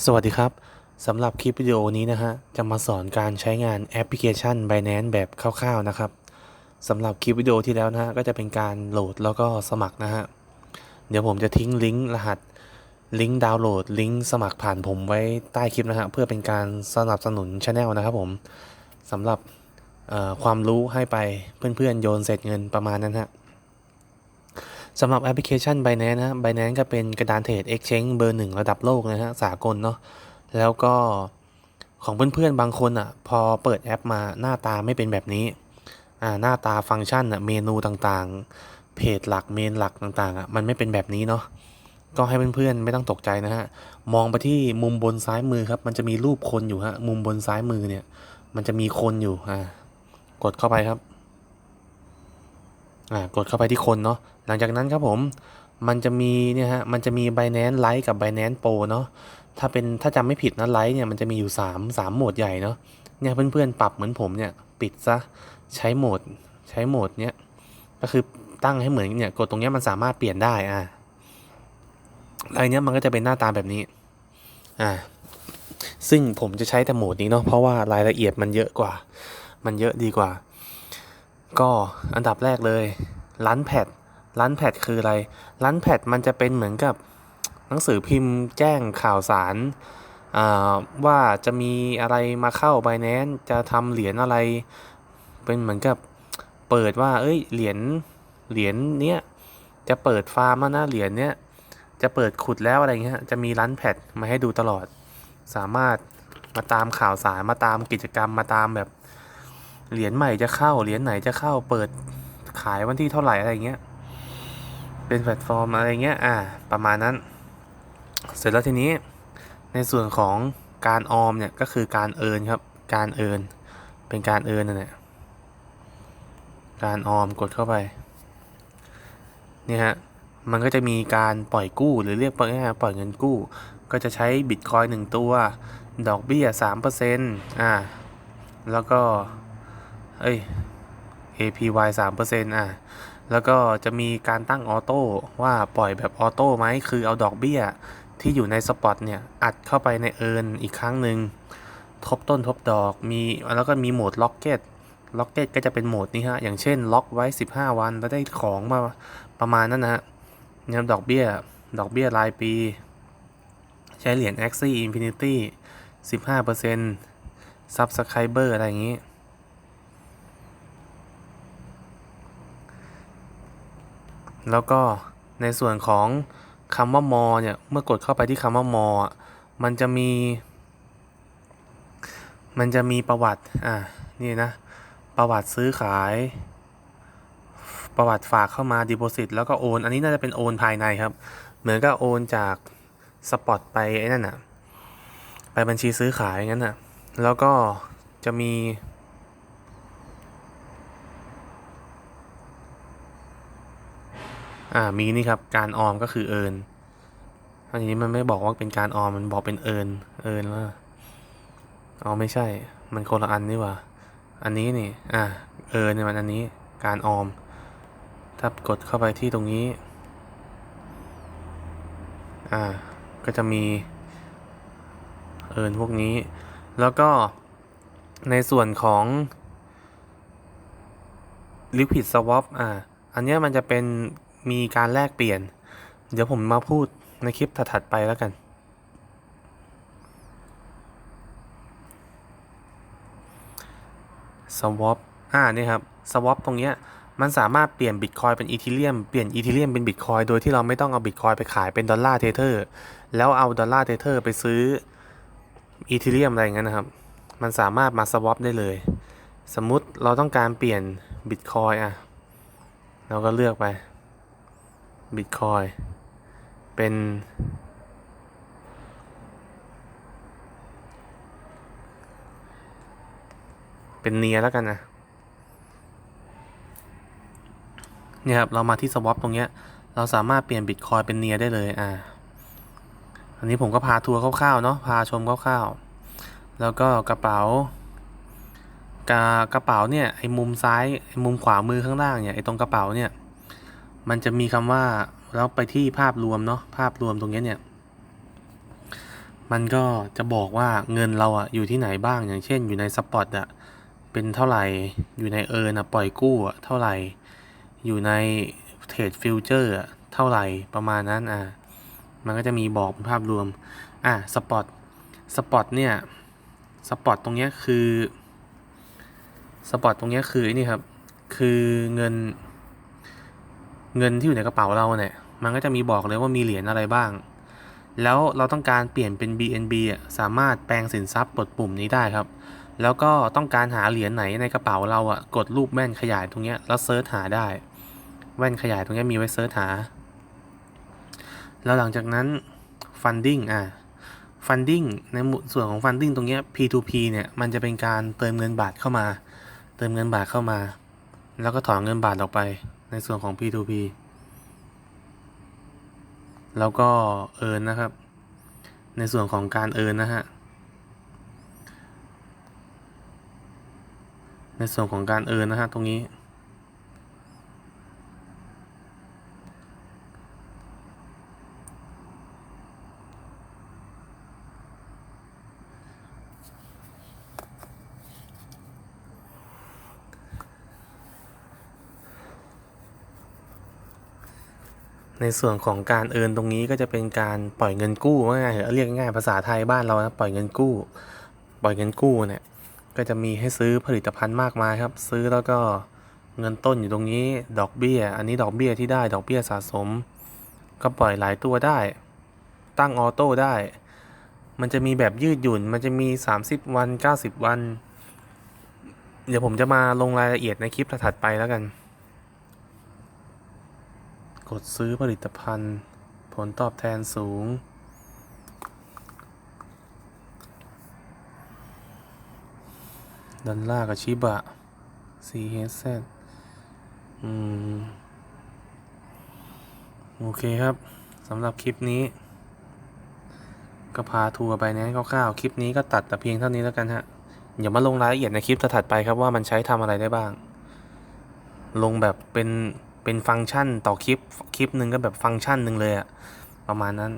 สวัสดีครับ สำหรับคลิปวิดีโอนี้นะฮะ จะมาสอนการใช้งานแอปพลิเคชัน Binance แบบคร่าวๆนะครับสำหรับคลิปวิดีโอที่แล้วนะฮะ ก็จะเป็นการโหลดแล้วก็สมัครนะฮะ เดี๋ยวผมจะทิ้งลิงก์รหัสลิงก์ดาวน์โหลดลิงก์สมัครผ่านผมไว้ใต้คลิปนะฮะ เพื่อเป็นการสนับสนุนช anel นะครับผมสำหรับความรู้ให้ไปเพื่อนๆโยนเสร็จเงินประมาณนั้นฮะ สำหรับแอปพลิเคชัน Binance นะ Binance ก็เป็นกระดานเทรด Exchange เบอร์หนึ่งระดับโลกนะฮะสากลเนาะแล้วก็ของเพื่อนๆ บางคนอะ พอเปิดแอปมาหน้าตาไม่เป็นแบบนี้อ่าหน้าตาฟังก์ชันอะเมนูต่างๆ เพจหลักเมนหลักต่างๆอะมันไม่เป็นแบบนี้เนาะก็ให้เพื่อนๆ ไม่ต้องตกใจนะฮะ มองไปที่มุมบนซ้ายมือครับ มันจะมีรูปคนอยู่ฮะ มุมบนซ้ายมือเนี่ย มันจะมีคนอยู่ อ่า กดเข้าไปครับ อ่า กดเข้าไปที่คนเนาะ หลังจากนั้นครับผมมันจะมีเนี่ยฮะมันจะมี Binance Lite กับ Binance Pro เนาะถ้าเป็นถ้าจำไม่ผิดนะ Lite เนี่ยมันจะมีอยู่ 3 3โหมดใหญ่เนาะเนี่ยเพื่อนๆปรับเหมือนผมเนี่ยปิดซะใช้โหมดใช้โหมดเนี้ยก็คือตั้งให้เหมือนเนี่ยกดตรงเนี้ยมันสามารถเปลี่ยนได้อ่าอะไรเนี้ยมันก็จะเป็นหน้าตาแบบนี้อ่าซึ่งผมจะใช้แต่โหมดนี้เนาะเพราะว่ารายละเอียดมันเยอะกว่า มันเยอะดีกว่า ก็อันดับแรกเลยร้านแพด ร้านแพดคืออะไรร้านแพดมันจะเป็นเหมือนกับหนังสือพิมพ์แจ้งข่าวสารว่าจะมีอะไรมาเข้า b บ n a n c e จะทำเหรียญอะไร เป็นเหมือนกับเปิดว่า เอ้ยเหรียญเหรียญเนี้ยจะเปิดฟาร์มนะเหรียญเนี้ยจะเปิดขุดแล้วอะไรเงี้ยจะมีร้านแพดมาให้ดูตลอด สามารถมาตามข่าวสารมาตามกิจกรรมมาตามแบบเหรียญใหม่จะเข้าเหรียญไหนจะเข้าเปิดขายวันที่เท่าไหร่อะไรเงี้ย เป็นแพลตฟอร์มอะไรเงี้ย อ่า ประมาณนั้น เสร็จแล้วทีนี้ในส่วนของการออมเนี่ยก็คือการเอินครับ การเอินเป็นการเอินนั่นแหละการออมกดเข้าไป เนี่ยฮะ มันก็จะมีการปล่อยกู้หรือเรียกง่ายๆปล่อยเงินกู้ ก็จะใช้บิตคอยหนึ่งตัว ดอกเบี้ยสามเปอร์เซ็นต์อ่า แล้วก็ เอ้ย APY 3%อะ แล้วก็จะมีการตั้งออโต้ว่าปล่อยแบบออโต้ไหมคือเอาดอกเบี้ยที่อยู่ในสปอตเนี่ยอัดเข้าไปในเอิร์นอีกครั้งหนึ่งทบต้นทบดอกมีแล้วก็มีโหมดล็อกเก็ตล็อกเก็ตก็จะเป็นโหมดนี้ฮะ อย่างเช่น ล็อกไว้ 15 วัน แล้วได้ของมาประมาณนั้นนะฮะเนี่ยดอกเบี้ย ดอกเบี้ยรายปี ใช้เหรียญ Axie Infinity 15% Subscriber อะไรอย่างนี้ แล้วก็ในส่วนของคำว่ามอเนี่ย เมื่อกดเข้าไปที่คำว่ามออะมันจะมี มันจะมีประวัติ อ่า นี่นะ ประวัติซื้อขาย ประวัติฝากเข้ามา deposit แล้วก็โอน อันนี้น่าจะเป็นโอนภายในครับ เหมือนกับโอนจากสปอตไปไอ้นั่นน่ะ ไปบัญชีซื้อขายงั้นน่ะ แล้วก็จะมี อ่ามีนี่ครับการออมก็คือเอินอันนี้มันไม่บอกว่าเป็นการออมมันบอกเป็นเอินเอินว่าอ๋อไม่ใช่ มันคนละอันนี่ว่า อันนี้นี่ อ่าเอินเนี่ยมันอันนี้การออม ถ้ากดเข้าไปที่ตรงนี้ อ่า ก็จะมี เอินพวกนี้ แล้วก็ในส่วนของ Liquid Swap อ่า อันเนี้ยมันจะเป็น มีการแลกเปลี่ยน เดี๋ยวผมมาพูดในคลิปถัดๆไปแล้วกัน swap อ่านี่ครับ swap ตรงเนี้ยมันสามารถเปลี่ยนบิตคอยเป็นอีเทเรียมเปลี่ยนอีเทเรียมเป็นบิตคอยโดยที่เราไม่ต้องเอาบิตคอยไปขายเป็นดอลลาร์เทเทอร์แล้วเอาดอลลาร์เทเทอร์ไปซื้ออีเทเรียมอะไรเงี้ยนะครับ มันสามารถมา swap ได้เลย สมมุติเราต้องการเปลี่ยนบิตคอยอะ เราก็เลือกไป บิตคอยเป็นเป็นเนียแล้วกันนะ เนี่ยครับ เรามาที่ swap ตรงเนี้ย เราสามารถเปลี่ยนบิตคอยเป็นเนียได้เลย อ่า อันนี้ผมก็พาทัวร์คร่าวๆเนาะ พาชมคร่าวๆ แล้วก็กระเป๋ากากระเป๋าเนี่ย ไอ้มุมซ้าย ไอ้มุมขวามือข้างล่างเนี่ย ไอ้ตรงกระเป๋าเนี่ย มันจะมีคำว่าแล้วไปที่ภาพรวมเนาะภาพรวมตรงนี้เนี่ย มันก็จะบอกว่าเงินเราอะอยู่ที่ไหนบ้างอย่างเช่นอยู่ในสปอตอะเป็นเท่าไหร่อยู่ในเอิร์นอะปล่อยกู้อะเท่าไหร่อยู่ในเทรดฟิวเจอร์อะเท่าไหร่ประมาณนั้นอะมันก็จะมีบอกเป็นภาพรวมอะสปอตสปอตเนี่ยสปอตตรงนี้คือสปอตตรงนี้คือนี่ครับ คือเงิน เงินที่อยู่ในกระเป๋าเราเนี่ยมันก็จะมีบอกเลยว่ามีเหรียญอะไรบ้าง แล้วเราต้องการเปลี่ยนเป็น BNB อะสามารถแปลงสินทรัพย์กดปุ่มนี้ได้ครับ แล้วก็ต้องการหาเหรียญไหนในกระเป๋าเราอะกดรูปแว่นขยายตรงเนี้ยแล้วเซิร์ชหาได้ แว่นขยายตรงเนี้ยมีไว้เซิร์ชหา แล้วหลังจากนั้น funding อะ funding ในหมวดส่วนของ funding ตรงเนี้ย P2P เนี่ยมันจะเป็นการเติมเงินบาทเข้ามา เติมเงินบาทเข้ามา แล้วก็ถอนเงินบาทออกไป ในส่วนของ P2P แล้วก็เอินนะครับ ในส่วนของการเอินนะฮะ ในส่วนของการเอินนะฮะตรงนี้ ในส่วนของการเอินตรงนี้ก็จะเป็นการปล่อยเงินกู้ว่าง่ายเรียกง่ายๆภาษาไทยบ้านเรานะปล่อยเงินกู้ ปล่อยเงินกู้เนี่ยก็จะมีให้ซื้อผลิตภัณฑ์มากมายครับ ซื้อแล้วก็เงินต้นอยู่ตรงนี้ดอกเบี้ย อันนี้ดอกเบี้ยที่ได้ดอกเบี้ยสะสม ก็ปล่อยหลายตัวได้ ตั้งออโต้ได้ มันจะมีแบบยืดหยุ่น มันจะมี 30 วัน 90 วัน เดี๋ยวผมจะมาลงรายละเอียดในคลิปถัดไปแล้วกัน ดซื้อผลิตภัณฑ์ ผลตอบแทนสูง ดอลลาร์กับชิบะ CHZ อืม โอเคครับสำหรับคลิปนี้ ก็พาทัวร์ไปนะคร่าวๆคลิปนี้ก็ตัดแต่เพียงเท่านี้แล้วกันฮะอย่ามาลงรายละเอียดในคลิปถัดไปครับว่ามันใช้ทำอะไรได้บ้าง ลงแบบเป็น เป็นฟังก์ชันต่อคลิป คลิปหนึ่งก็แบบฟังก์ชันหนึ่งเลยอะประมาณนั้น